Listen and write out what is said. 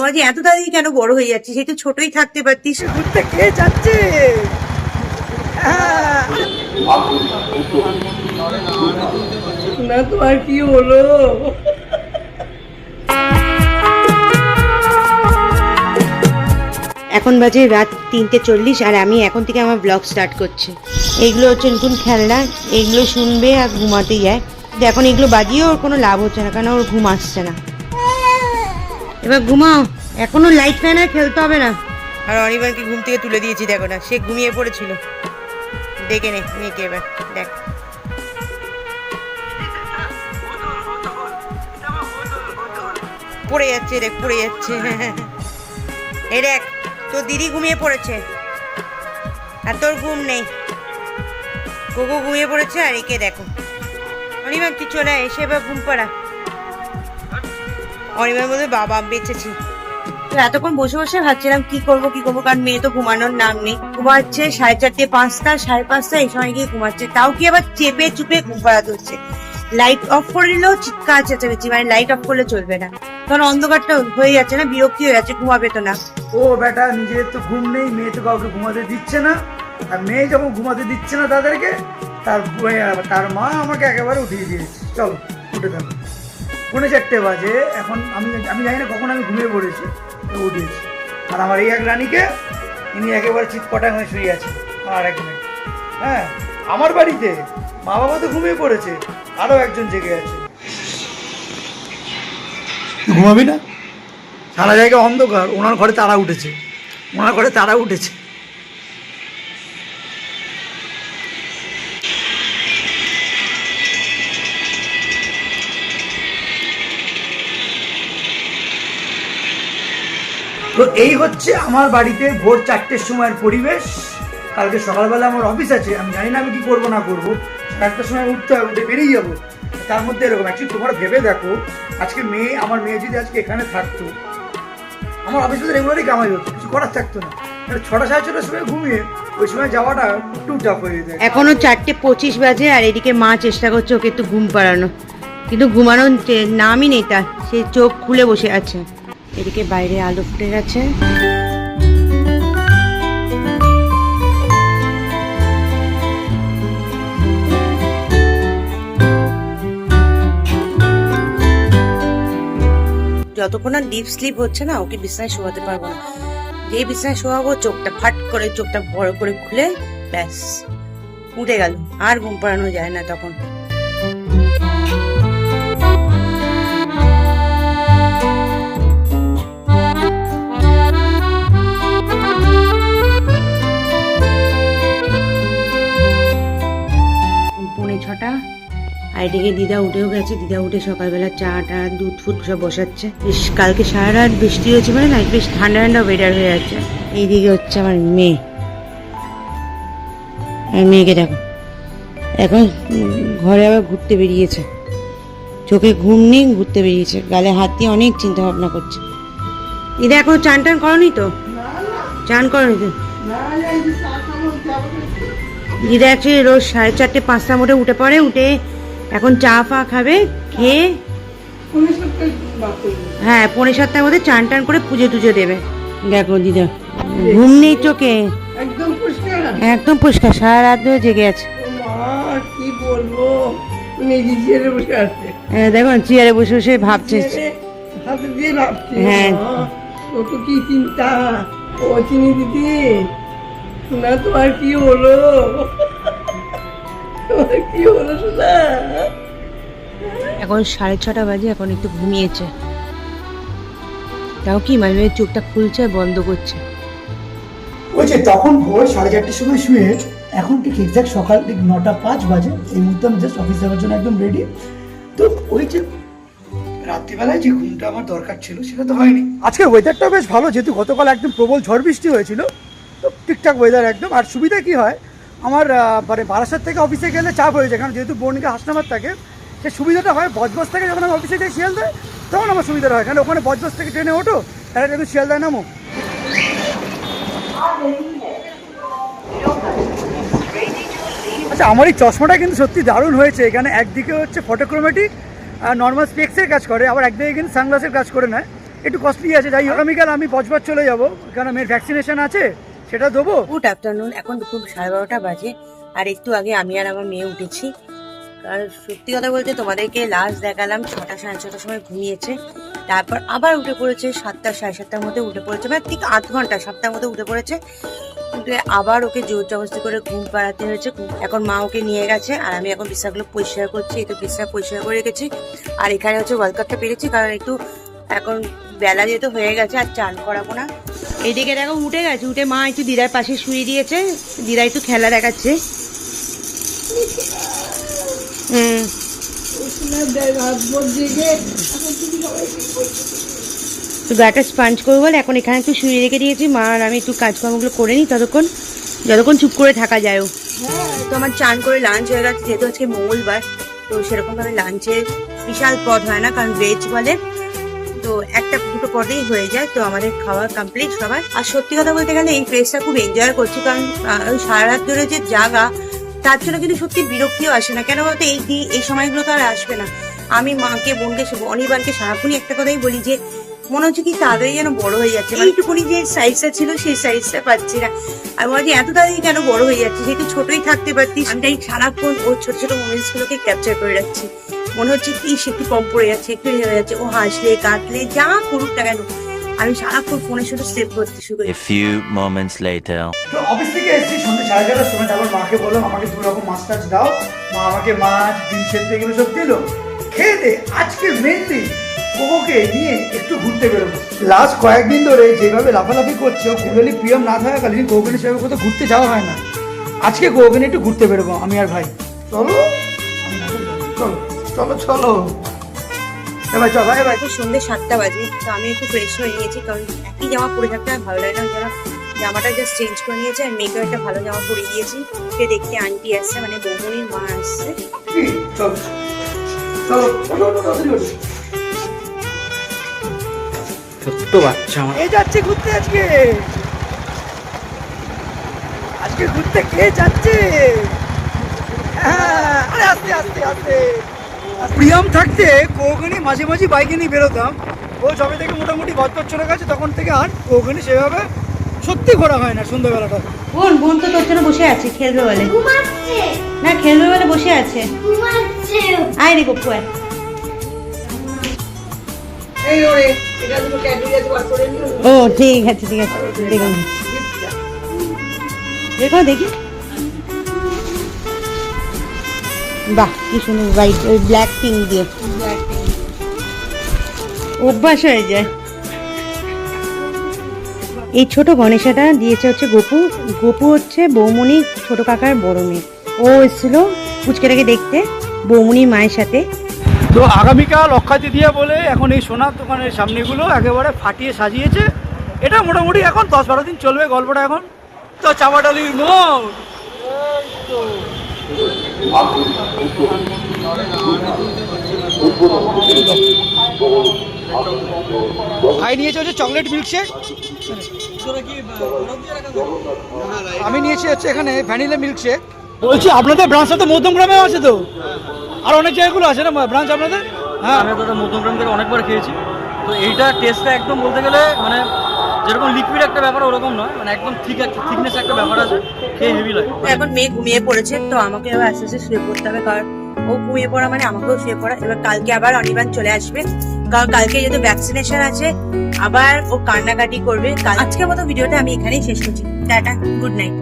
বলছি এত তাড়াতাড়ি কেন বড় হয়ে যাচ্ছিস সেই তো ছোটই থাকতে পারতিস। ঘুরতে কে যাচ্ছে। না তোমার কি হলো? এখন বাজে রাত তিনটে চল্লিশ আর আমি এখন থেকে আমার ব্লগ স্টার্ট করছি। এইগুলো হচ্ছে নতুন খেলনা এইগুলো শুনবে আর ঘুমাতে যায়। এখন এগুলো বাজিয়েও ওর কোনো লাভ হচ্ছে না কারণ ওর ঘুম আসছে না। এবার ঘুমাও এখনও লাইট ফ্যান আর খেলতে হবে না। আর অনির্বাণকে ঘুম থেকে তুলে দিয়েছি দেখো না সে ঘুমিয়ে পড়েছিল। দেখে নে মেয়েকে এবার দেখ। পড়ে যাচ্ছে দেখ পড়ে যাচ্ছে। এই দেখ তোর দিদি ঘুমিয়ে পড়েছে। আর তোর ঘুম নেই। গোগো ঘুমিয়ে পড়েছে আর একে দেখো। অনিমা তুই চলে এসে এবার ঘুম পাড়া। অনিমার মধ্যে বাবা বেঁচেছি। এতক্ষণ বসে বসে ভাবছিলাম কি করব, কি করব, কারণ মেয়ে তো ঘুমানোর নাম নেই। ঘুমাচ্ছে সাড়ে চারটে, পাঁচটা, সাড়ে পাঁচটা, এই সময় গিয়ে ঘুমাচ্ছে। তাও কি আবার চেপে চুপে ঘুম পাড়াতে হচ্ছে? লাইট অফ করে দিলেও চিৎকার চেঁচামেচি মানে লাইট অফ করলে চলবে না। কারণ অন্ধকারটা হয়ে যাচ্ছে না, বিরক্তি হয়ে যাচ্ছে, ঘুমাবে তো না। ও বেটা নিজের তো ঘুম নেই, মেয়ে তো কাউকে ঘুমাতে দিচ্ছে না। আর মেয়ে যখন ঘুমাতে দিচ্ছে না তাদেরকে তার তার মা আমাকে একেবারে উঠিয়ে দিয়েছে। চলো, উঠে থাকো। পৌনে চারটে বাজে, এখন আমি আমি জানি না কখন আমি ঘুমিয়ে পড়েছি, তো উঠেছি। আর আমার এই এক রানীকে, ইনি একেবারে চিৎপটাং হয়ে শুয়ে আছে, আর এক হ্যাঁ আমার বাড়িতে মা বাবা তো ঘুমিয়ে পড়েছে, আরও একজন জেগে আছে। ঘুমাবি না? সারা জায়গায় অন্ধকার, ওনার ঘরে তারা উঠেছে। ওনার ঘরে তারা উঠেছে। তো এই হচ্ছে আমার বাড়িতে ভোর চারটের সময়ের পরিবেশ। কালকে সকালবেলা আমার অফিস আছে, আমি জানি না আমি কি করব, না করব। চারটার সময় উঠতে হবে, উঠে বেরিয়ে যাব। তার মধ্যে এরকম অ্যাকচুয়ালি তোমরা ভেবে দেখো, আজকে মেয়ে, আমার মেয়ে যদি আজকে এখানে থাকতো, আমার অফিসে রেগুলারই কামাই হতো, কিছু করার থাকতো না। ছটা সাড়ে ছটার সময় ঘুমিয়ে ওই সময় যাওয়াটা একটু টাফ হয়ে যায়। এখনও চারটে পঁচিশ বাজে আর এদিকে মা চেষ্টা করছে ওকে একটু ঘুম পাড়ানো কিন্তু ঘুমানোর নামই নেই তার, সে চোখ খুলে বসে আছে। এদিকে বাইরে আলো ফুটে গেছে। যতক্ষণ না ডিপ স্লিপ হচ্ছে না, ওকে বিছানায় শোয়াতে পারব না। যে বিছানায় শোয়াবো, চোখটা ফাট করে, চোখটা বড় করে খুলে, ব্যাস। উঠে গেল। আর ঘুম পাড়ানো যায় না তখন। আর এদিকে দিদা উঠেও গেছে। দিদা উঠে সকালবেলা চা টা, দুধ ফুট সব বসাচ্ছে। বেশ কালকে সারা রাত বৃষ্টি হয়েছে মানে না বেশ ঠান্ডা ঠান্ডা ওয়েদার হয়ে যাচ্ছে এইদিকে হচ্ছে আমার মেয়ে। মেয়েকে দেখো। এখন ঘরে আবার ঘুরতে বেরিয়েছে। চোখে ঘুম নেই, ঘুরতে বেরিয়েছে। গালে হাত দিয়ে অনেক চিন্তা ভাবনা করছে। দিদা, এখন চান টান করনি তো? চান করনি তো? দিদা অ্যাকচুয়ালি রোজ সাড়ে চারটে, পাঁচটা মধ্যে উঠে পড়ে, উঠে এখন চা ফা খাবে খেয়ে হ্যাঁ পৌনে সাতটার মধ্যে চান টান করে পুজো টুজো দেবে। দেখো দিদা ঘুম নেই চোখে। একদম পরিষ্কার একদম পরিষ্কার সারা রাত ধরে জেগে আছে। ও কি বলব? চেয়ারে বসে আছে। হ্যাঁ, দেখো চেয়ারে বসে বসে ভাবছে। হাতে দিয়ে ভাবছি হ্যাঁ। মা, কত কি চিন্তা? ও চিনি দিদি? না তোমার কি হলো? এখন সাড়ে ছটা বাজে, এখন একটু ঘুমিয়েছে। তাও কি, মাঝে মাঝে চোখটা খুলছে, বন্ধ করছে। ওই যে তখন ভোর সাড়ে চারটের সময় শুয়ে এখন ঠিক এক্সাক্ট সকাল ঠিক নটা পাঁচ বাজে, এই মুহূর্তে আমি জাস্ট অফিস যাওয়ার জন্য একদম রেডি তো ওই যে রাত্রিবেলায় যে ঘুমটা আমার দরকার ছিল, সেটা তো হয়নি। আজকে ওয়েদারটা বেশ ভালো, যেহেতু গতকাল একদম প্রবল ঝড় বৃষ্টি হয়েছিল, তো ঠিকঠাক ওয়েদার একদম। আর সুবিধা কি হয়? আমার মানে বারাসাত থেকে অফিসে গেলে চাপ হয়ে যায়, কারণ যেহেতু বর্ণিকা হাসনাবাদ থাকে, সে সুবিধাটা হয় বজবজ থেকে যখন আমি অফিসে যাই শিয়ালদায়, তখন আমার সুবিধাটা হয়, কারণ ওখানে বজবজ থেকে ট্রেনে ওঠো, তাহলে কিন্তু শিয়ালদায় নামো। আচ্ছা আমার এই চশমাটা কিন্তু সত্যি দারুণ হয়েছে, এখানে একদিকে হচ্ছে ফটোক্রোমেটিক আর নর্মাল স্পেক্সের কাজ করে, আবার একদিকে কিন্তু সানগ্লাসের কাজ করে নেয়। একটু কস্টলি আছে, যাই আগামীকাল আমি বজবজ চলে যাব কারণ মেয়ের ভ্যাকসিনেশন আছে। সেটা দেবো গুড আফটারনুন, এখন দুপুর সাড়ে বারোটা বাজে, আর একটু আগে আমি আর আমার মেয়ে উঠেছি। আর সত্যি কথা বলতে তোমাদেরকে লাস্ট দেখালাম, ছটা সাড়ে ছটার সময় ঘুমিয়েছে, তারপর আবার উঠে পড়েছে, সাতটা সাড়ে সাতটার মধ্যে উঠে পড়েছে মানে ঠিক আধ ঘণ্টা, সাতটার মধ্যে উঠে পড়েছে। কিন্তু আবার ওকে জোর জবস্তি করে ঘুম পাড়াতে হয়েছে। এখন মা ওকে নিয়ে গেছে, আর আমি এখন বিছাগুলো পরিষ্কার করছি তো বিছনা পরিষ্কার করে রেখেছি। আর এখানে হচ্ছে ওয়ার্ল্ড কাপটা পেরেছি, কারণ একটু এখন বেলা যেহেতু হয়ে গেছে, আর চান করাবো না। এইদিকে দেখো উঠে গেছে, উঠে মা একটু দিদার পাশে শুয়ে দিয়েছে, দিদা একটু খেলা দেখাচ্ছে। হুম। গাটা স্পাঞ্জ করব বলে এখন এখানে একটু শুয়ে রেখে দিয়েছি। মা আর আমি একটু কাজকর্মগুলো করে নিই ততক্ষণ। যতক্ষণ চুপ করে থাকা যায়ও তো আমার চান করে লাঞ্চ হয়ে গেছে, যেহেতু আজকে মঙ্গলবার, তো সেরকম ভাবে লাঞ্চে বিশাল পদ হয় না, কারণ ভেজ বলে। তো একটা দুটো পদেই হয়ে যায়, তো আমাদের খাওয়া কমপ্লিট সবার। আর সত্যি কথা বলতে গেলে এই প্লেসটা খুব এনজয় করছি, কারণ সারা রাত ধরে যে জাগা, তার জন্য কিন্তু সত্যি বিরক্তিও আসে না। কেন বলতো, এই এই সময়গুলো তো আর আসবে না। আমি মাকে, বোনকে অনিবারকে সারাক্ষণই একটা কথাই বলি যে, মনে হচ্ছে কি তাড়াতাড়ি যেন বড় হয়ে যাচ্ছে। মানে এইটুকুনি যে সাইজটা ছিল, সেই সাইজটা পাচ্ছি না। আর মনে হচ্ছে এত তাড়াতাড়ি কেন বড় হয়ে যাচ্ছে যেহেতু ছোটই থাকতে পারতিস। আমি তাই সারাক্ষণ ওর ছোট ছোট মোমেন্টস গুলোকে ক্যাপচার করে রাখছি। মনে হচ্ছে কি সে একটু কম পড়ে যাচ্ছে একটু হয়ে যাচ্ছে ও হাসলে কাটলে যা করুক না কেন। আমি সারাক্ষণ ফোনে শুধু সেভ করতে শুরু করি। Few moments later. তো অফিস থেকে এসেছি সন্ধ্যে সাড়ে চারটার সময় তারপর মাকে বললাম আমাকে দু রকম মাছ টাছ দাও। মা আমাকে মাছ ডিম সেদ্ধ এগুলো সব দিল। খেয়ে দে আজকে মেনলি কোকোকে নিয়ে একটু ঘুরতে বেরোবো। লাস্ট কয়েকদিন ধরে যেভাবে লাফালাফি করছে ও কুড়ালি পিএম না থাকাকালীন কোকোকে সেভাবে কোথাও ঘুরতে যাওয়া হয় না। আজকে কোকোকে একটু ঘুরতে বেরোবো আমি আর ভাই। চলো। চলো। চলো। চলো এবার চল ভাই। ভাই সন্ধ্যে সাতটা বাজে তো আমি একটু ফ্রেশ হয়ে নিয়েছি কারণ একই জামা পরে থাকতে আর ভালো লাগে না। যারা জামাটা জাস্ট চেঞ্জ করে নিয়েছে আর মেয়েকেও একটা ভালো জামা পরে দিয়েছি সে দেখতে আন্টি আসছে মানে বৌমনির মা আসছে। ছোট্ট বাচ্চা আমার। কে যাচ্ছে ঘুরতে আজকে? আজকে ঘুরতে কে যাচ্ছে? হ্যাঁ, আরে আস্তে আস্তে আস্তে। প্রিয়ম থাকতে কৌগনি মাঝে মাঝে বাইকে নিয়ে বেরোতাম। ও যবে থেকে মোটামুটি বছর চলে গেছে তখন থেকে আর কৌগনি সেভাবে সত্যি ঘোরা হয় না সন্ধ্যাবেলাটা। বোন বোন তো তোর জন্য বসে আছে খেলবে বলে। না খেলবে বলে বসে আছে। আয় রে গপ্পু আয়। ও ঠিক আছে ঠিক আছে দেখুন দেখো দেখি। বাহ কি সুন্দর হোয়াইট ওই ব্ল্যাক পিঙ্ক দিয়ে। অভ্যাস হয়ে যায়। এই ছোট গণেশাটা দিয়েছে হচ্ছে গোপু। গোপু হচ্ছে বৌমণি ছোট কাকার বড় মেয়ে। ও এসেছিল পুচকেটাকে দেখতে বৌমণির মায়ের সাথে। তো আগামীকাল অক্ষয় তৃতীয়া বলে এখন এই সোনার দোকানের সামনেগুলো একেবারে ফাটিয়ে সাজিয়েছে। এটা মোটামুটি এখন দশ বারো দিন চলবে গল্পটা এখন। তো চাপাডালির মোড়। ভাই নিয়েছে হচ্ছে চকলেট মিল্কশেক। আমি নিয়েছি হচ্ছে এখানে ভ্যানিলা মিল্কশেক। বলছি আপনাদের ব্রাঞ্চটা তো মধ্যমগ্রামেও আছে তো? আর অনেক জায়গাগুলো আছে না ব্রাঞ্চ আপনাদের? হ্যাঁ। আমি দাদা মধ্যমগ্রাম থেকে অনেকবার খেয়েছি। তো এইটা টেস্টটা একদম বলতে গেলে মানে যেরকম লিকুইড একটা ব্যাপার, ওরকম নয়। মানে একদম ঠিক একটা থিকনেস একটা ব্যাপার আছে, খেয়ে হেভি লাগে। এখন মেয়ে ঘুমিয়ে পড়েছে, তো আমাকে এবার আস্তে আস্তে শুয়ে পড়তে হবে, কারণ ও ঘুমিয়ে পড়া মানে আমাকেও শুয়ে পড়া। এবার কালকে আবার অনিবান চলে আসবে, কারণ কালকে যেহেতু ভ্যাকসিনেশন আছে, আবার ও কান্নাকাটি করবে। আজকের মতো ভিডিওটা আমি এখানেই শেষ করছি। Tata good night